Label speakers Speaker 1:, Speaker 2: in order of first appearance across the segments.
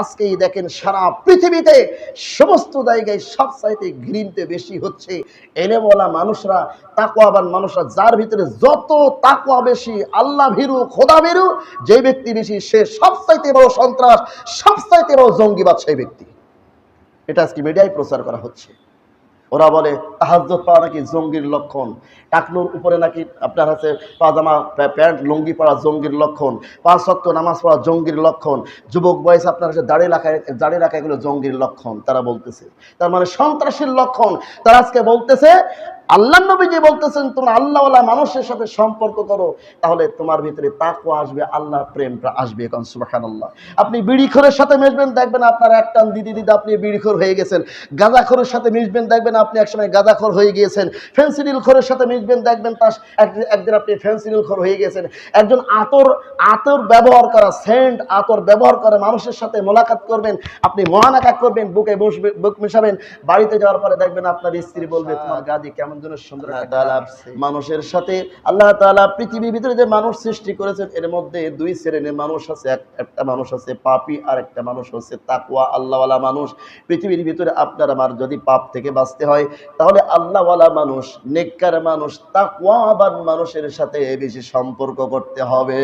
Speaker 1: আজকেই দেখেন সারা পৃথিবীতে সমস্ত জায়গায় সব চাইতে ঘৃণতে বেশি হচ্ছে। এলেমওয়ালা মানুষরা তাকোয়াবান মানুষরা, যার ভিতরে যত তাকোয়া বেশি, আল্লাহ ভীরু, খোদা ভীরু, যে ব্যক্তি বেশি, সে সব চাইতে বড় সন্ত্রাস সব চাইতে বড় জঙ্গিবাদ সেই ব্যক্তি। এটা আজকে মিডিয়ায় প্রচার করা হচ্ছে। ওরা বলে তাহাজ্জত পাওয়া নাকি জঙ্গির লক্ষণ। টাকলুর উপরে নাকি আপনার হাতে পাজামা প্যান্ট, লুঙ্গি পড়া জঙ্গির লক্ষণ। পাঁচ সত্য নামাজ পড়া জঙ্গির লক্ষণ। যুবক বয়স আপনার হাতে দাড়ি রাখা দাড়ি রাখা এগুলো জঙ্গির লক্ষণ, তারা বলতেছে। তার মানে সন্ত্রাসীর লক্ষণ। তারা আজকে বলতেছে আল্লাহ নবী যে বলতেছেন, তোমরা আল্লাহওয়ালা মানুষের সাথে সম্পর্ক করো, তাহলে তোমার ভিতরে তাকওয়া আসবে, আল্লাহর প্রেমটা আসবে এখন, সুবহানাল্লাহ। আপনি বিড়িখোরের সাথে মিশবেন, দেখবেন আপনার এক টান দিদি দিদি আপনি বিড়িখোর হয়ে গেছেন। গাঁজাখোরের সাথে মিশবেন, দেখবেন আপনি একসময় গাঁজাখোর হয়ে গিয়েছেন। ফেন্সিডিল খোরের সাথে মিশবেন, দেখবেন তার একদিন আপনি ফেন্সিডিল খোর হয়ে গেছেন একজন আতর আতর ব্যবহার করা, সেন্ট আতর ব্যবহার করে মানুষের সাথে মোলাকাত করবেন, আপনি মহানাকাত করবেন, বুকে বসবে, বুক মিশাবেন, বাড়িতে যাওয়ার পরে দেখবেন আপনার স্ত্রী বলবে, তোমার গাদি কেমন সুন্দর মানুষের সাথে আল্লাহ তাআলা পৃথিবীর ভিতরে যে মানুষ সৃষ্টি করেছেন এর মধ্যে দুই শ্রেণির মানুষ আছে একটা মানুষ আছে পাপী আর একটা মানুষ হচ্ছে তাকওয়া আল্লাহওয়ালা মানুষ। পৃথিবীর ভিতরে আপনার আমার যদি পাপ থেকে বাঁচতে হয় তাহলে আল্লাহওয়ালা মানুষ নেককার মানুষ তাকওয়াবান মানুষের সাথে বেশি সম্পর্ক করতে হবে।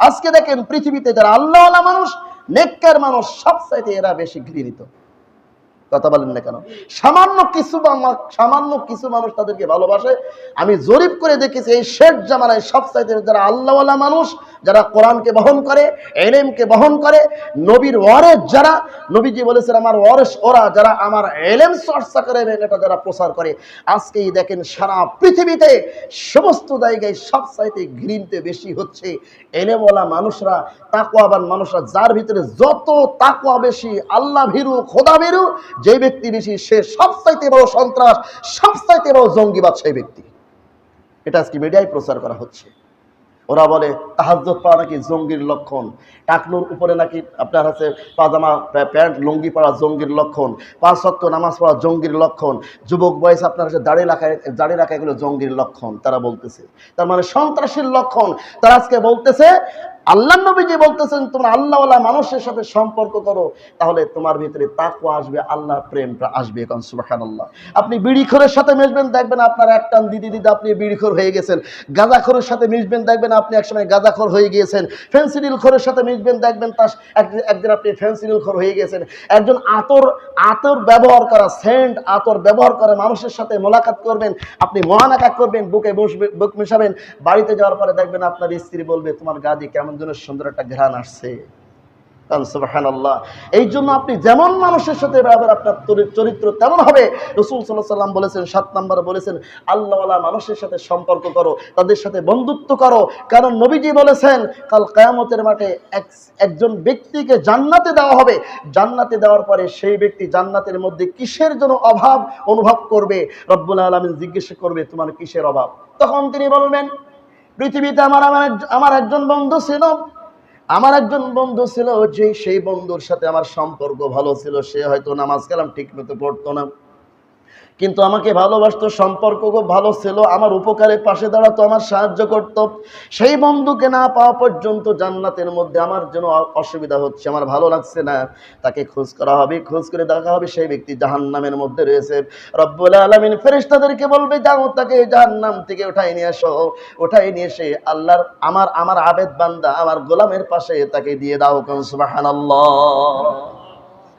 Speaker 1: আজকে দেখেন পৃথিবীতে যারা আল্লাহওয়ালা মানুষ নেককার মানুষ সব সবচাইতে এরা বেশি ঘৃণিত। কথা বলেন না কেন? সামান্য কিছু সামান্য কিছু মানুষ তাদেরকে ভালোবাসে। আমি জরিপ করে দেখেছি, এই শেষ জামানায় সব চাইতে যারা আল্লাহওয়ালা মানুষ, যারা কোরআনকে বহন করে, এলেমকে বহন করে, নবীর ওয়ারেস যারা, নবীজি বলেছেন, আমার ওয়ারেস ওরা যারা আমার এলেম চর্চা করে এটা যারা প্রচার করে। আজকেই দেখেন সারা পৃথিবীতে সমস্ত জায়গায় সব চাইতে ঘৃণতে বেশি হচ্ছে এলেমওয়ালা মানুষরা, তাকওয়াবান মানুষরা, যার ভিতরে যত তাকুয়া বেশি, আল্লাহ ভীরু, খোদা ভীরু যে ব্যক্তি বেশি, সে সব চাইতে বড় সন্ত্রাস সব চাইতে বড় জঙ্গিবাদ সেই ব্যক্তি। এটা আজকে মিডিয়ায় প্রচার করা হচ্ছে। ওরা বলে তাহাজ্জত পাওয়া নাকি জঙ্গির লক্ষণ? টাকনুর উপরে নাকি আপনার হাতে পাজামা প্যান্ট, লুঙ্গি পরা জঙ্গির লক্ষণ? পাঁচ সত্য নামাজ পড়া জঙ্গির লক্ষণ? যুবক বয়স আপনার কাছে দাড়ি রাখায় দাড়ি রাখা এগুলো জঙ্গির লক্ষণ, তারা বলতেছে। তার মানে সন্ত্রাসীর লক্ষণ। তারা আজকে বলতেছে আল্লাহ নবী যে বলতেছেন, তোমরা আল্লাহওয়ালা মানুষের সাথে সম্পর্ক করো, তাহলে তোমার ভিতরে তাকওয়া আসবে, আল্লাহর প্রেমটা আসবে এখন, সুবহানাল্লাহ। আপনি বিড়িখোরের সাথে মিশবেন, দেখবেন আপনার এক টান দিদি দিদি, আপনি বিড়িখোর হয়ে গেছেন। গাঁজাখোরের সাথে মিশবেন, দেখবেন আপনি একসময় গাঁজাখোর হয়ে গিয়েছেন। ফেন্সিডিল খোরের সাথে মিশবেন, দেখবেন তার একদিন আপনি ফেন্সিডিল খোর হয়ে গেছেন। একজন আতর আতর ব্যবহার করা, সেন্ট আতর ব্যবহার করে মানুষের সাথে মোলাকাত করবেন, আপনি মহানাকাত করবেন, বুকে বসবে, বুক মিশাবেন, বাড়িতে যাওয়ার পরে দেখবেন আপনার স্ত্রী বলবে, তোমার গাদি কেমন যেন সুন্দর একটা ঘ্রাণ আসছে। এই জন্য আপনি যেমন মানুষের সাথে ব্যবহার আপনার চরিত্র তেমন হবে, রসুল সাল্লাহ সাল্লাম বলেছেন, সাত নম্বর বলেছেন, আল্লাহওয়ালা মানুষের সাথে সম্পর্ক করো, তাদের সাথে বন্ধুত্ব করো। কারণ নবীজি বলেছেন, কাল কায়ামতের মাঠে একজন ব্যক্তিকে জান্নাতে দেওয়া হবে। জান্নাতে দেওয়ার পরে সেই ব্যক্তি জান্নাতের মধ্যে কিসের জন্য অভাব অনুভব করবে? রব্বুল আলমিন জিজ্ঞেস করবে, তোমার কিসের অভাব? তখন তিনি বলবেন পৃথিবীতে আমার আমার এক- আমার একজন বন্ধু ছিল। আমার একজন বন্ধু ছিল যে সেই বন্ধুর সাথে আমার সম্পর্ক ভালো ছিল। সে হয়তো নামাজ কালাম ঠিক মতো পড়তো না। কিন্তু আমাকে ভালোবাসতো, সম্পর্ক খুব ভালো ছিল, আমার উপকারে পাশে দাঁড়াতো, আমার সাহায্য করত। সেই বন্ধুকে না পাওয়া পর্যন্ত জান্নাতের মধ্যে আমার জন্য অসুবিধা হচ্ছে, আমার ভালো লাগছে না। তাকে খোঁজ করা হবে, খোঁজ করে দেখা হবে, সেই ব্যক্তি জাহান্নামের মধ্যে রয়েছে। রব্বুল আলমিন ফেরেশতাদেরকে বলবে, যাও তাকে জাহান্নাম থেকে উঠাই নিয়ে এসো উঠাই নিয়ে এসে আল্লাহর, আমার আমার আবেদ বান্দা আমার গোলামের পাশে তাকে দিয়ে দাও। কোন সুবহানাল্লাহ।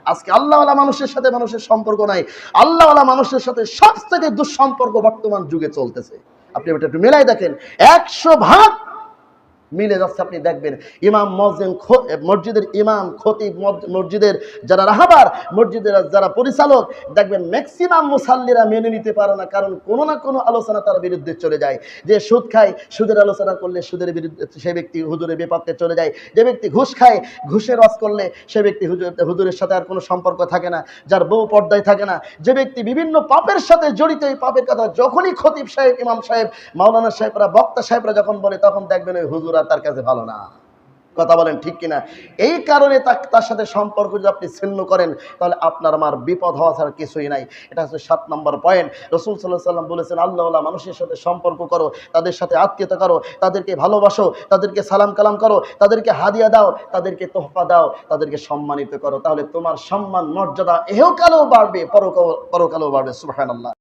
Speaker 1: আজকে আল্লাহওয়ালা মানুষের সাথে মানুষের সম্পর্ক নাই। আল্লাহওয়ালা মানুষের সাথে সব থেকে দুঃসম্পর্ক বর্তমান যুগে চলতেছে। আপনি এটা একটু মেলাই দেখেন, একশো ভাগ মিলে যাচ্ছে, আপনি দেখবেন। ইমাম মসজিদ মসজিদের ইমাম, খতিব মসজিদের যারা রাহাবার, মসজিদের যারা পরিচালক, দেখবেন ম্যাক্সিমাম মুসাল্লিরা মেনে নিতে পারে না, কারণ কোনো না কোনো আলোচনা তার বিরুদ্ধে চলে যায়। যে সুদ খায়, সুদের আলোচনা করলে সুদের বিরুদ্ধে সে ব্যক্তি হুজুরের বিপক্ষে চলে যায়। যে ব্যক্তি ঘুষ খায়, ঘুষের রস করলে সে ব্যক্তি হুজুরের সাথে আর কোনো সম্পর্ক থাকে না, যার বউ পর্দায় থাকে না। যে ব্যক্তি বিভিন্ন পাপের সাথে জড়িত, এই পাপের কথা যখনই খতিব সাহেব, ইমাম সাহেব, মাওলানা সাহেবরা, বক্তা সাহেবরা যখন বলে, তখন দেখবেন ওই হুজুর আর তার কাছে ভালো না। কথা বলেন ঠিক কিনা? এই কারণে তার সাথে সম্পর্ক যদি আপনি ছিন্ন করেন, তাহলে আপনার আমার বিপদ হওয়া ছাড়া কিছুই নাই। এটা হচ্ছে সাত নম্বর পয়েন্ট রসুল সাল্লাহ সাল্লাম বলেছেন, আল্লাহ মানুষের সাথে সম্পর্ক করো, তাদের সাথে আত্মীয়তা করো, তাদেরকে ভালোবাসো, তাদেরকে সালাম কালাম করো, তাদেরকে হাদিয়া দাও, তাদেরকে তোহফা দাও, তাদেরকে সম্মানিত করো। তাহলে তোমার সম্মান, মর্যাদা এহকালেও বাড়বে, পরকাল, পরকালেও বাড়বে। সুবহানাল্লাহ।